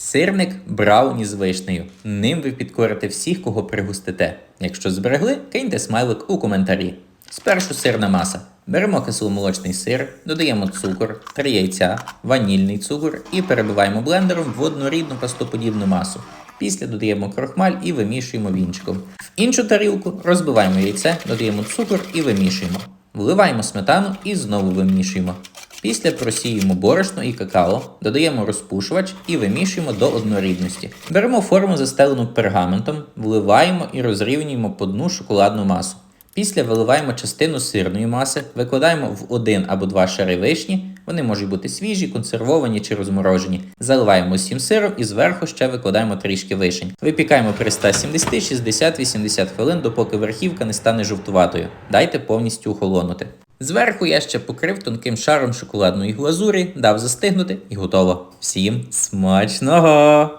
Сирник брауні з вишнею. Ним ви підкорите всіх, кого пригустите. Якщо зберегли, киньте смайлик у коментарі. Спершу сирна маса. Беремо кисломолочний сир, додаємо цукор, 3 яйця, ванільний цукор і перебиваємо блендером в однорідну пастоподібну масу. Після додаємо крохмаль і вимішуємо вінчиком. В іншу тарілку розбиваємо яйце, додаємо цукор і вимішуємо. Вливаємо сметану і знову вимішуємо. Після просіюємо борошно і какао, додаємо розпушувач і вимішуємо до однорідності. Беремо форму, застелену пергаментом, вливаємо і розрівнюємо по дну шоколадну масу. Після виливаємо частину сирної маси, викладаємо в один або два шари вишні. Вони можуть бути свіжі, консервовані чи розморожені. Заливаємо всім сиром і зверху ще викладаємо трішки вишень. Випікаємо при 170, 60-80 хвилин, допоки верхівка не стане жовтуватою. Дайте повністю охолонути. Зверху я ще покрив тонким шаром шоколадної глазурі, дав застигнути і готово. Всім смачного!